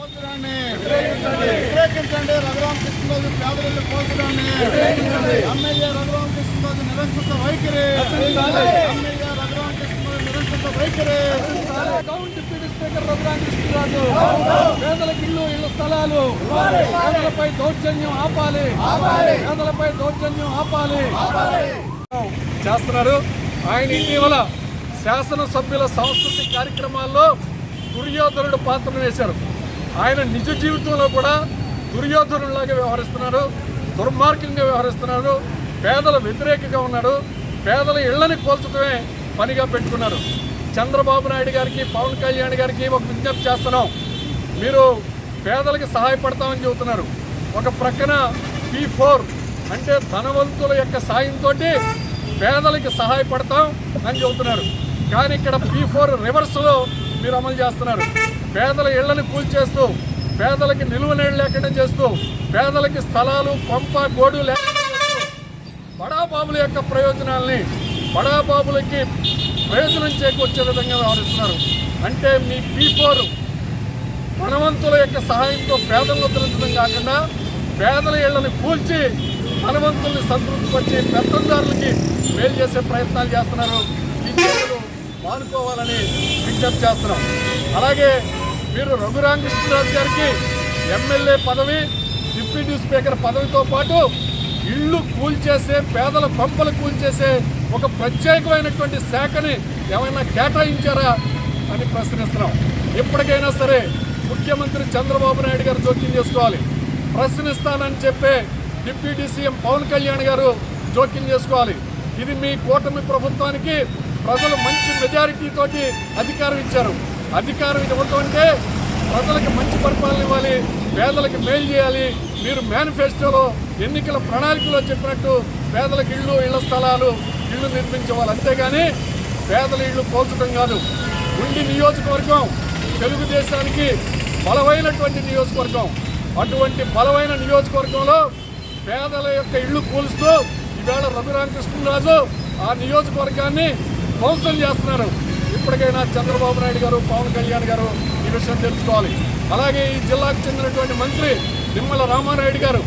పోల్చడాన్ని వ్యతిరేకించండి రఘురామ కృష్ణరాజు పేదరిల్లు పోల్చడాన్ని ఎమ్మెల్యే రఘురామ కృష్ణరాజు నిరంకుశ వైఖరి. ఎమ్మెల్యే రఘురామ కృష్ణరాజు నిరంకుశ వైఖరి. గౌన్ డిప్యూటీ స్పీకర్ రఘురామకృష్ణరాజు పేదలకు ఇల్లు ఇళ్ళ స్థలాలు. పేదలపై దౌర్జన్యం ఆపాలి. పేదలపై దౌర్జన్యం ఆపాలి. చేస్తున్నారు. ఆయన ఇటీవల శాసనసభ్యుల సాంస్కృతిక కార్యక్రమాల్లో దుర్యోధనుడు పాత్ర వేశారు. ఆయన నిజ జీవితంలో కూడా దుర్యోధనులాగా వ్యవహరిస్తున్నారు దుర్మార్గంగా వ్యవహరిస్తున్నారు పేదల వ్యతిరేకంగా ఉన్నాడు పేదల ఇళ్ళని కోల్చడమే పనిగా పెట్టుకున్నారు చంద్రబాబు నాయుడు గారికి పవన్ కళ్యాణ్ గారికి ఒక విజ్ఞప్తి చేస్తున్నాం. మీరు పేదలకు సహాయపడతామని చెబుతున్నారు. ఒక ప్రక్కన పీ ఫోర్ అంటే ధనవంతుల యొక్క సాయంతో పేదలకి సహాయపడతాం అని చెబుతున్నారు. కానీ ఇక్కడ పీ ఫోర్ రివర్స్లో మీరు అమలు చేస్తున్నారు. పేదల ఇళ్ళను కూల్చేస్తూ పేదలకి నిలువ నీళ్ళు లేకుండా చేస్తూ పేదలకి స్థలాలు పంప గోడు లేకుండా బడాబాబుల యొక్క ప్రయోజనాల్ని బడాబాబులకి ప్రయోజనం చేకూర్చే విధంగా వ్యవహరిస్తున్నారు. అంటే మీ పీ ఫోర్ ధనవంతుల యొక్క సహాయంతో పేదలను ఉద్ధరించడం కాకుండా పేదల ఇళ్ళను కూల్చి ధనవంతుల్ని సంతృప్తిపరిచి పెత్తందారులకి మేలు చేసే ప్రయత్నాలు చేస్తున్నారు. ఈ చర్యలు మానుకోవాలని విజ్ఞప్తి చేస్తున్నాం. అలాగే మీరు రఘురామకృష్ణరాజు గారికి ఎమ్మెల్యే పదవి డిప్యూటీ స్పీకర్ పదవితో పాటు ఇళ్ళు కూల్చేసే పేదల పంపలు కూల్చేసే ఒక ప్రత్యేకమైనటువంటి శాఖని ఏమైనా కేటాయించారా అని ప్రశ్నిస్తున్నాం. ఎప్పటికైనా సరే ముఖ్యమంత్రి చంద్రబాబు నాయుడు గారు జోక్యం చేసుకోవాలి. ప్రశ్నిస్తానని చెప్పే డిప్యూటీ సీఎం పవన్ కళ్యాణ్ గారు జోక్యం చేసుకోవాలి. ఇది మీ కూటమి ప్రభుత్వానికి ప్రజలు మంచి మెజారిటీతోటి అధికారం ఇచ్చారు. అధికారం ఇవ్వటం అంటే ప్రజలకు మంచి పరిపాలన ఇవ్వాలి పేదలకు మేలు చేయాలి. మీరు మేనిఫెస్టోలో ఎన్నికల ప్రణాళికలో చెప్పినట్టు పేదలకు ఇళ్ళు ఇళ్ళ స్థలాలు ఇళ్ళు నిర్మించేవాళ్ళు అంతేగాని పేదల ఇళ్ళు పోల్చడం కాదు. ఉండి నియోజకవర్గం తెలుగుదేశానికి బలమైనటువంటి నియోజకవర్గం. అటువంటి బలమైన నియోజకవర్గంలో పేదల యొక్క ఇళ్ళు కూలుస్తూ ఈవేళ రఘురామకృష్ణరాజు ఆ నియోజకవర్గాన్ని ధ్వంసం చేస్తున్నారు. ఇప్పటికైనా చంద్రబాబు నాయుడు గారు పవన్ కళ్యాణ్ గారు ఈ విషయం తెలుసుకోవాలి. అలాగే ఈ జిల్లాకు చెందినటువంటి మంత్రి నిమ్మల రామారాయుడు గారు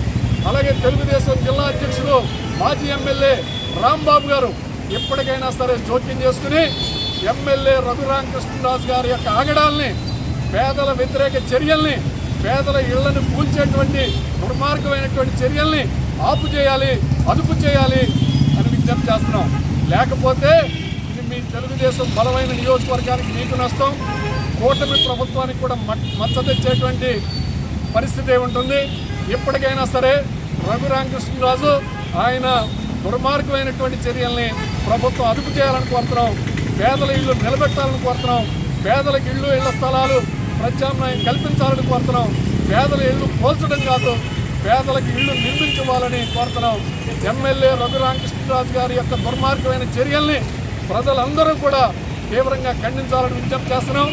అలాగే తెలుగుదేశం జిల్లా అధ్యక్షుడు మాజీ ఎమ్మెల్యే రాంబాబు గారు ఎప్పటికైనా సరే జోక్యం చేసుకుని ఎమ్మెల్యే రఘురామకృష్ణరాజు గారి యొక్క ఆగడాల్ని పేదల వ్యతిరేక చర్యల్ని పేదల ఇళ్ళను కూల్చేటువంటి దుర్మార్గమైనటువంటి చర్యల్ని ఆపు చేయాలి అదుపు చేయాలి అని విజ్ఞప్తి చేస్తున్నాం. లేకపోతే తెలుగుదేశం బలమైన నియోజకవర్గానికి నీకు నష్టం కూటమి ప్రభుత్వానికి కూడా మచ్చ తెచ్చేటువంటి పరిస్థితి ఉంటుంది. ఎప్పటికైనా సరే రఘురామకృష్ణరాజు ఆయన దుర్మార్గమైనటువంటి చర్యల్ని ప్రభుత్వం అదుపు చేయాలని కోరుతున్నాం. పేదల ఇళ్ళు నిలబెట్టాలని కోరుతున్నాం. పేదలకు ఇళ్ళు ఇళ్ళ స్థలాలు ప్రత్యామ్నాయం కల్పించాలని కోరుతున్నాం. పేదల ఇళ్ళు పోల్చడం కాదు పేదలకు ఇళ్ళు నిర్మించుకోవాలని కోరుతున్నాం. ఎమ్మెల్యే రఘురామకృష్ణరాజు గారి యొక్క దుర్మార్గమైన చర్యల్ని ప్రజలందరూ కూడా తీవ్రంగా ఖండించాలని విజ్ఞప్తి చేస్తున్నాం.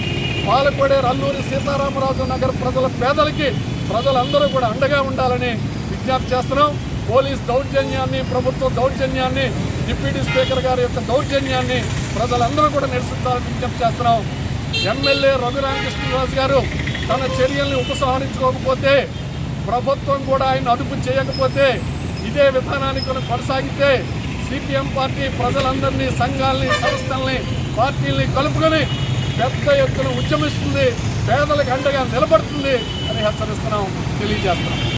పాలకోడేరు అల్లూరి సీతారామరాజు నగర్ ప్రజల పేదలకి ప్రజలందరూ కూడా అండగా ఉండాలని విజ్ఞప్తి చేస్తున్నాం. పోలీస్ దౌర్జన్యాన్ని ప్రభుత్వ దౌర్జన్యాన్ని డిప్యూటీ స్పీకర్ గారి యొక్క దౌర్జన్యాన్ని ప్రజలందరూ కూడా నిరసించాలని విజ్ఞప్తి చేస్తున్నాం. ఎమ్మెల్యే రఘురామకృష్ణరాజు గారు తన చర్యల్ని ఉపసంహరించుకోకపోతే ప్రభుత్వం కూడా ఆయన అదుపు చేయకపోతే ఇదే విధానాన్ని కొనసాగితే సిపిఎం పార్టీ ప్రజలందరినీ సంఘాలని సంస్థల్ని పార్టీల్ని కలుపుకొని పెద్ద ఎత్తున ఉద్యమిస్తుంది పేదలకు అండగా నిలబడుతుంది అని హెచ్చరిస్తున్నాం తెలియజేస్తున్నాం.